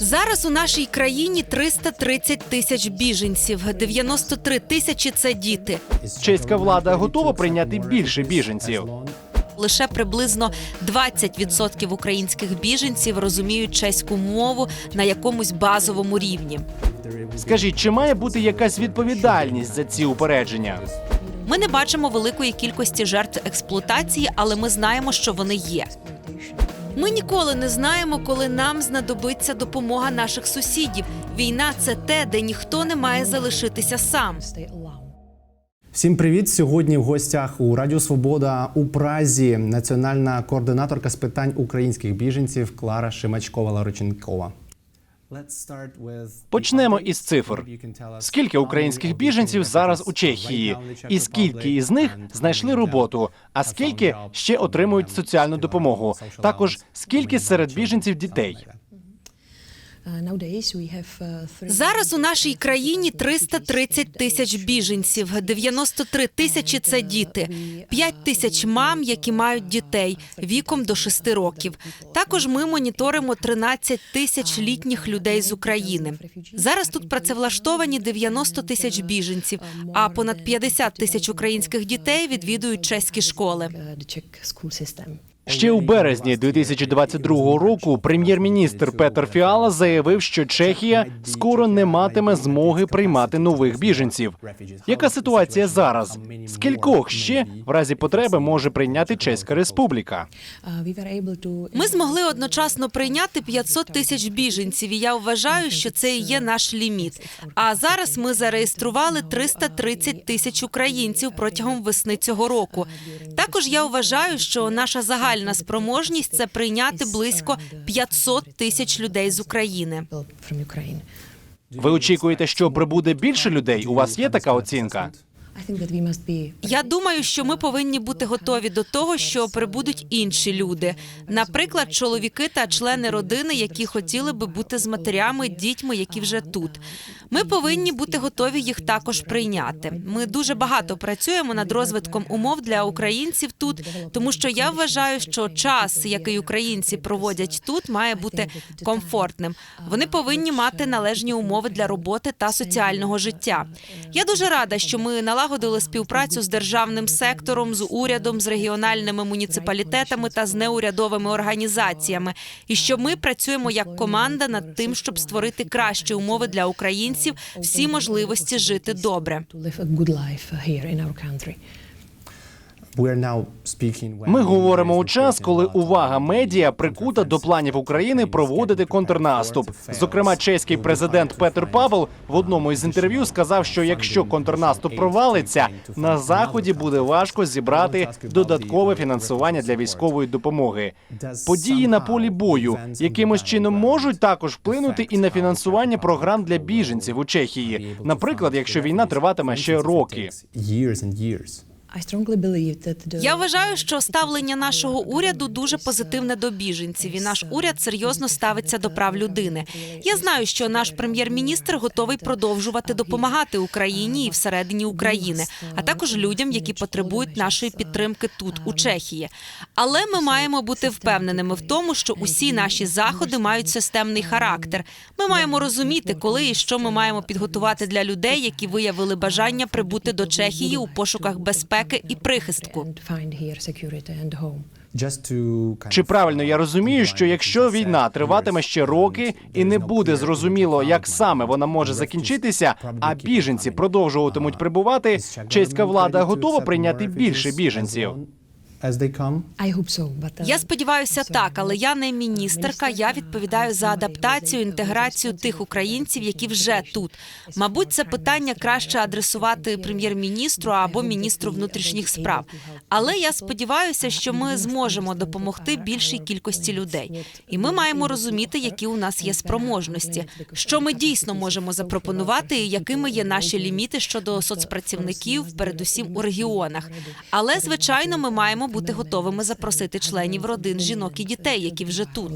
Зараз у нашій країні 330 тисяч біженців. 93 тисячі це діти. Чеська влада готова прийняти більше біженців. Лише приблизно 20% українських біженців розуміють чеську мову на якомусь базовому рівні. Скажіть, чи має бути якась відповідальність за ці упередження? Ми не бачимо великої кількості жертв експлуатації, але ми знаємо, що вони є. Ми ніколи не знаємо, коли нам знадобиться допомога наших сусідів. Війна це те, де ніхто не має залишитися сам. Всім привіт! Сьогодні в гостях у Радіо Свобода у Празі національна координаторка з питань українських біженців Клара Шимачкова Лароченкова. Почнемо із цифр. Скільки українських біженців зараз у Чехії, і скільки із них знайшли роботу, а скільки ще отримують соціальну допомогу? Також скільки серед біженців дітей? Зараз у нашій країні 330 тисяч біженців. 93 тисячі це діти, 5 тисяч мам, які мають дітей віком до 6 років. Також ми моніторимо 13 тисяч літніх людей з України. Зараз тут працевлаштовані 90 тисяч біженців, а понад 50 тисяч українських дітей відвідують чеські школи. Ще у березні 2022 року прем'єр-міністр Петер Фіала заявив, що Чехія скоро не матиме змоги приймати нових біженців. Яка ситуація зараз? Скількох ще в разі потреби може прийняти Чеська Республіка? Ми змогли одночасно прийняти 500 тисяч біженців. І я вважаю, що це і є наш ліміт. А зараз ми зареєстрували 330 тисяч українців протягом весни цього року. Також я вважаю, що наша загальна спроможність це прийняти близько 500 тисяч людей з України. Ви очікуєте, що прибуде більше людей? У вас є така оцінка? Я думаю, що ми повинні бути готові до того, що прибудуть інші люди, наприклад, чоловіки та члени родини, які хотіли би бути з матерями, дітьми, які вже тут. Ми повинні бути готові їх також прийняти. Ми дуже багато працюємо над розвитком умов для українців тут, тому що я вважаю, що час, який українці проводять тут, має бути комфортним. Вони повинні мати належні умови для роботи та соціального життя. Я дуже рада, що ми налагодили співпрацю з державним сектором, з урядом, з регіональними муніципалітетами та з неурядовими організаціями, і що ми працюємо як команда над тим, щоб створити кращі умови для українців, всі можливості жити добре. Ми говоримо у час, коли увага медіа прикута до планів України проводити контрнаступ. Зокрема, чеський президент Петер Павел в одному із інтерв'ю сказав, що якщо контрнаступ провалиться, на заході буде важко зібрати додаткове фінансування для військової допомоги. Події на полі бою якимось чином можуть також вплинути і на фінансування програм для біженців у Чехії. Наприклад, якщо війна триватиме ще роки. Я вважаю, що ставлення нашого уряду дуже позитивне до біженців, і наш уряд серйозно ставиться до прав людини. Я знаю, що наш прем'єр-міністр готовий продовжувати допомагати Україні і всередині України, а також людям, які потребують нашої підтримки тут, у Чехії. Але ми маємо бути впевненими в тому, що усі наші заходи мають системний характер. Ми маємо розуміти, коли і що ми маємо підготувати для людей, які виявили бажання прибути до Чехії у пошуках безпеки і прихистку. Чи правильно я розумію, що якщо війна триватиме ще роки і не буде зрозуміло, як саме вона може закінчитися, а біженці продовжуватимуть прибувати, чеська влада готова прийняти більше біженців? Я сподіваюся, так, але я не міністерка. Я відповідаю за адаптацію, інтеграцію тих українців, які вже тут. Мабуть, це питання краще адресувати прем'єр-міністру або міністру внутрішніх справ. Але я сподіваюся, що ми зможемо допомогти більшій кількості людей, і ми маємо розуміти, які у нас є спроможності, що ми дійсно можемо запропонувати, і якими є наші ліміти щодо соцпрацівників, передусім у регіонах. Але звичайно, ми маємо бути готовими запросити членів родин жінок і дітей, які вже тут.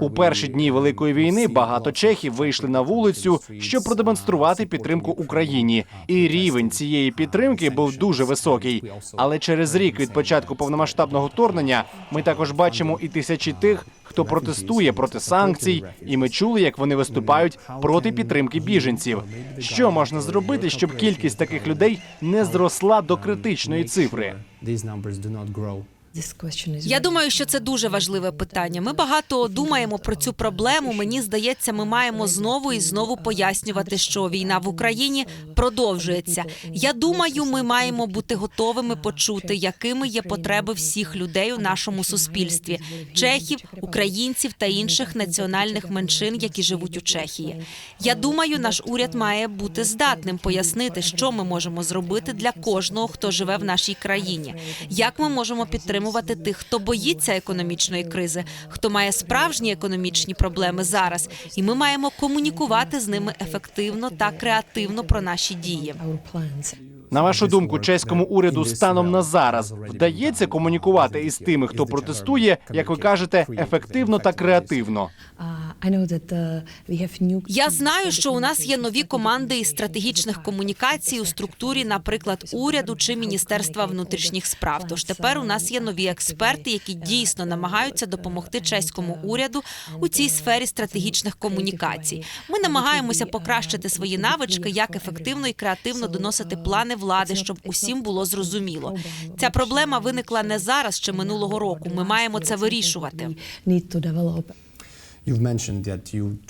У перші дні великої війни багато чехів вийшли на вулицю, щоб продемонструвати підтримку Україні. І рівень цієї підтримки був дуже високий. Але через рік від початку повномасштабного вторгнення ми також бачимо і тисячі тих, хто протестує проти санкцій, і ми чули, як вони виступають проти підтримки біженців. Що можна зробити, щоб кількість таких людей не зросла до критичної цифри? Я думаю, що це дуже важливе питання. Ми багато думаємо про цю проблему. Мені здається, ми маємо знову і знову пояснювати, що війна в Україні продовжується. Я думаю, ми маємо бути готовими почути, якими є потреби всіх людей у нашому суспільстві чехів, українців та інших національних меншин, які живуть у Чехії. Я думаю, наш уряд має бути здатним пояснити, що ми можемо зробити для кожного, хто живе в нашій країні. Як ми можемо підтримувати тих, хто боїться економічної кризи, хто має справжні економічні проблеми зараз, і ми маємо комунікувати з ними ефективно та креативно про наші дії. На вашу думку, чеському уряду станом на зараз вдається комунікувати із тими, хто протестує, як ви кажете, ефективно та креативно. Я знаю, що у нас є нові команди із стратегічних комунікацій у структурі, наприклад, уряду чи міністерства внутрішніх справ. Тож тепер у нас є нові експерти, які дійсно намагаються допомогти чеському уряду у цій сфері стратегічних комунікацій. Ми намагаємося покращити свої навички, як ефективно і креативно доносити плани влади, щоб усім було зрозуміло. Ця проблема виникла не зараз чи минулого року. Ми маємо це вирішувати.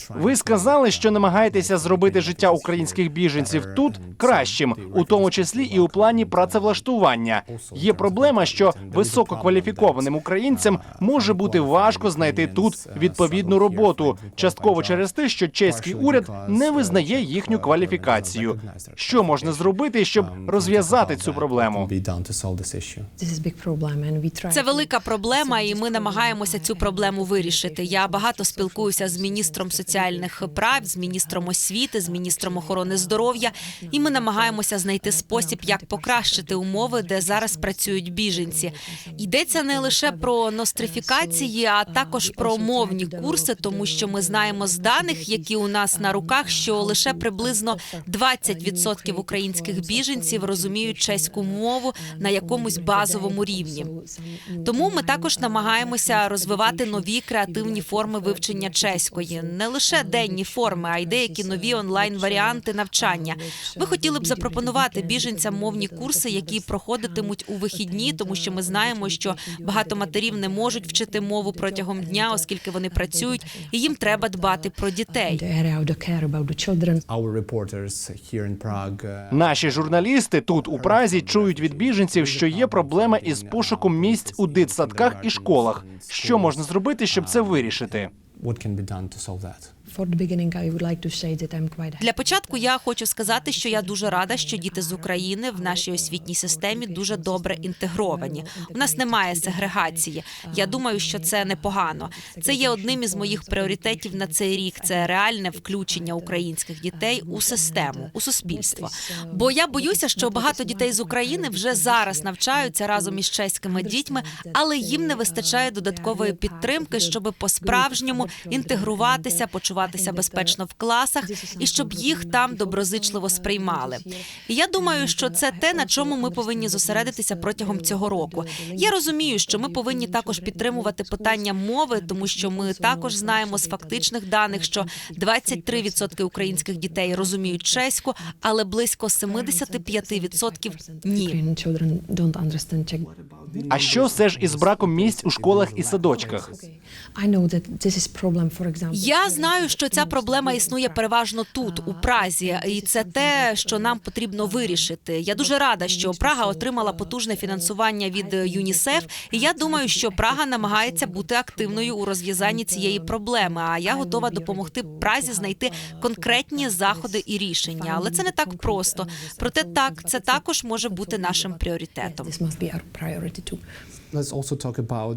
Ви сказали, що намагаєтеся зробити життя українських біженців тут кращим, у тому числі і у плані працевлаштування. Є проблема, що висококваліфікованим українцям може бути важко знайти тут відповідну роботу, частково через те, що чеський уряд не визнає їхню кваліфікацію. Що можна зробити, щоб розв'язати цю проблему? be done to solve. Це велика проблема, і ми намагаємося цю проблему вирішити. Я багато спілкуюся з міністром соціальних прав, з міністром освіти, з міністром охорони здоров'я, і ми намагаємося знайти спосіб, як покращити умови, де зараз працюють біженці. Йдеться не лише про нострифікації, а також про мовні курси, тому що ми знаємо з даних, які у нас на руках, що лише приблизно 20% українських біженців розуміють чеську мову на якомусь базовому рівні. Тому ми також намагаємося розвивати нові креативні форми вивчення чеської, не лише денні форми, а й деякі нові онлайн варіанти навчання. Ми хотіли б запропонувати біженцям мовні курси, які проходитимуть у вихідні, тому що ми знаємо, що багато матерів не можуть вчити мову протягом дня, оскільки вони працюють, і їм треба дбати про дітей. Uh, Наші журналісти тут у Празі чують від біженців, що є проблема із пошуком місць у дитсадках і школах. Що можна зробити, щоб це вирішити? What can be done to solve that? Для початку я хочу сказати, що я дуже рада, що діти з України в нашій освітній системі дуже добре інтегровані. У нас немає сегрегації. Я думаю, що це непогано. Це є одним із моїх пріоритетів на цей рік. Це реальне включення українських дітей у систему, у суспільство. Бо я боюся, що багато дітей з України вже зараз навчаються разом із чеськими дітьми, але їм не вистачає додаткової підтримки, щоб по-справжньому інтегруватися, почуватися безпечно в класах і щоб їх там доброзичливо сприймали. І я думаю, що це те, на чому ми повинні зосередитися протягом цього року. Я розумію, що ми повинні також підтримувати питання мови, тому що ми також знаємо з фактичних даних, що 23% українських дітей розуміють чеську, але близько 75% ні. А що все ж із браком місць у школах і садочках? Я знаю, що ця проблема існує переважно тут, у Празі, і це те, що нам потрібно вирішити. Я дуже рада, що Прага отримала потужне фінансування від ЮНІСЕФ. І я думаю, що Прага намагається бути активною у розв'язанні цієї проблеми. А я готова допомогти Празі знайти конкретні заходи і рішення. Але це не так просто. Проте так, це також може бути нашим пріоритетом.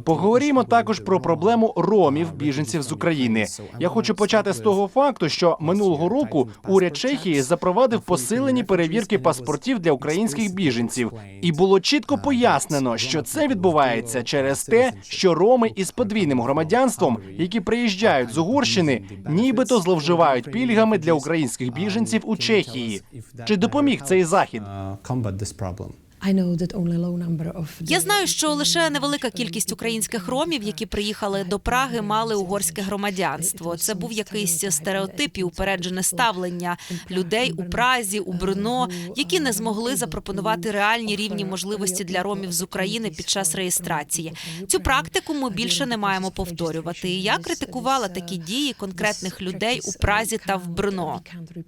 Поговоримо також про проблему ромів, біженців з України. Я хочу почати з того факту, що минулого року уряд Чехії запровадив посилені перевірки паспортів для українських біженців, і було чітко пояснено, що це відбувається через те, що роми із подвійним громадянством, які приїжджають з Угорщини, нібито зловживають пільгами для українських біженців у Чехії. Чи допоміг цей захід? Я знаю, що лише невелика кількість українських ромів, які приїхали до Праги, мали угорське громадянство. Це був якийсь стереотип і упереджене ставлення людей у Празі, у Брно, які не змогли запропонувати реальні рівні можливості для ромів з України під час реєстрації. Цю практику ми більше не маємо повторювати. І я критикувала такі дії конкретних людей у Празі та в Брно.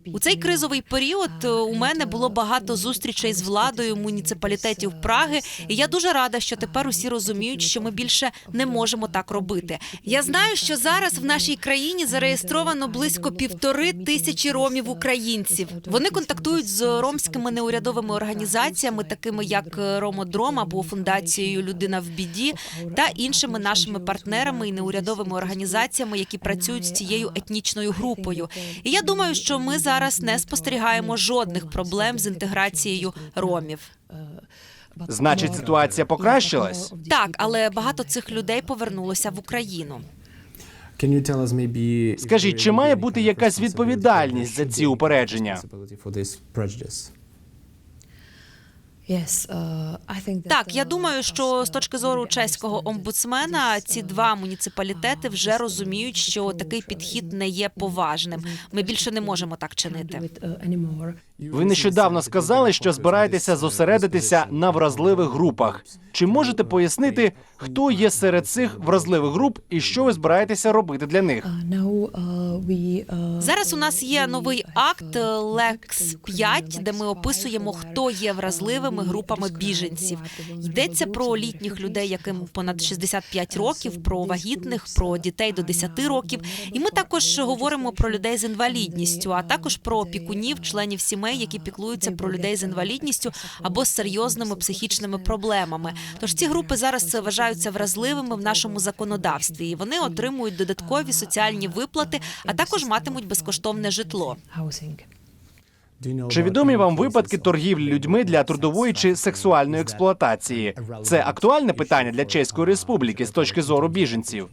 У цей кризовий період е, у мене було багато зустрічей з владою муніципалітетів Праги, і я дуже рада, що тепер усі розуміють, що ми більше не можемо так робити. Я знаю, що зараз в нашій країні зареєстровано близько півтори тисячі ромів українців. Вони контактують з ромськими неурядовими організаціями, такими як Ромодром або фундацією Людина в біді, та іншими нашими партнерами і неурядовими організаціями, які працюють з цією етнічною групою. І я думаю, що ми зараз не спостерігаємо жодних проблем з інтеграцією ромів. Значить, ситуація покращилась? Так, але багато цих людей повернулося в Україну. Скажіть, чи має бути якась відповідальність за ці упередження? uh, Так, я uh, думаю, що з точки зору чеського омбудсмена ці два муніципалітети вже розуміють, що такий підхід не є поважним. Ми більше не можемо так чинити. Ви нещодавно сказали, що збираєтеся зосередитися на вразливих групах. Чи можете пояснити, хто є серед цих вразливих груп і що ви збираєтеся робити для них? Uh, uh, uh, Зараз у нас є новий акт Лекс 5, де ми описуємо, хто є вразливими групами біженців. Йдеться про літніх людей, яким понад 65 років, про вагітних, про дітей до 10 років. І ми також говоримо про людей з інвалідністю, а також про опікунів, членів сімей, які піклуються про людей з інвалідністю або з серйозними психічними проблемами. Тож ці групи зараз вважаються вразливими в нашому законодавстві, і вони отримують додаткові соціальні виплати, а також матимуть безкоштовне житло. Чи відомі вам випадки торгівлі людьми для трудової чи сексуальної експлуатації? Це актуальне питання для Чеської республіки з точки зору біженців.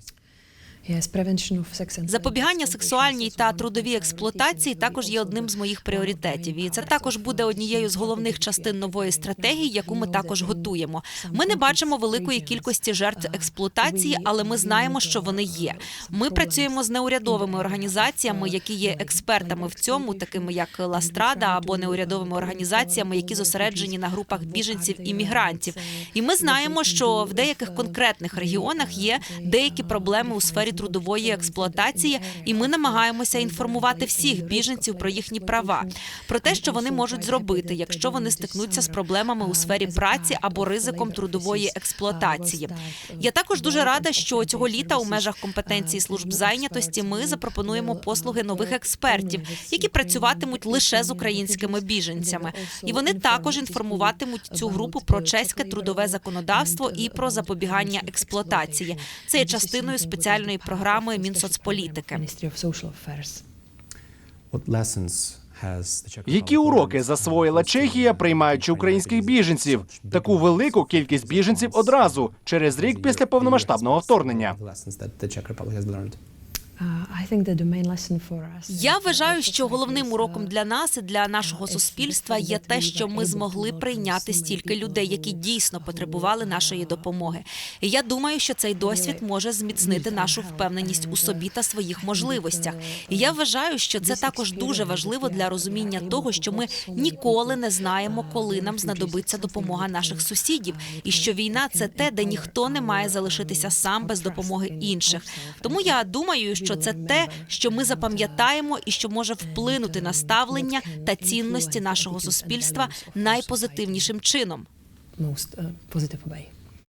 Запобігання сексуальній та трудовій експлуатації також є одним з моїх пріоритетів, і це також буде однією з головних частин нової стратегії, яку ми також готуємо. Ми не бачимо великої кількості жертв експлуатації, але ми знаємо, що вони є. Ми працюємо з неурядовими організаціями, які є експертами в цьому, такими як Ластрада або неурядовими організаціями, які зосереджені на групах біженців і мігрантів. І ми знаємо, що в деяких конкретних регіонах є деякі проблеми у сфері трудової експлуатації, і ми намагаємося інформувати всіх біженців про їхні права, про те, що вони можуть зробити, якщо вони стикнуться з проблемами у сфері праці або ризиком трудової експлуатації. Я також дуже рада, що цього літа у межах компетенції служб зайнятості ми запропонуємо послуги нових експертів, які працюватимуть лише з українськими біженцями, і вони також інформуватимуть цю групу про чеське трудове законодавство і про запобігання експлуатації. Це є частиною спеціальної програми Мінсоцполітики. Які уроки засвоїла Чехія, приймаючи українських біженців? Таку велику кількість біженців одразу через рік після повномасштабного вторгнення. Uh. Я вважаю, що головним уроком для нас і для нашого суспільства є те, що ми змогли прийняти стільки людей, які дійсно потребували нашої допомоги. І я думаю, що цей досвід може зміцнити нашу впевненість у собі та своїх можливостях. І я вважаю, що це також дуже важливо для розуміння того, що ми ніколи не знаємо, коли нам знадобиться допомога наших сусідів, і що війна це те, де ніхто не має залишитися сам без допомоги інших. Тому я думаю, що це те, що ми запам'ятаємо і що може вплинути на ставлення та цінності нашого суспільства найпозитивнішим чином.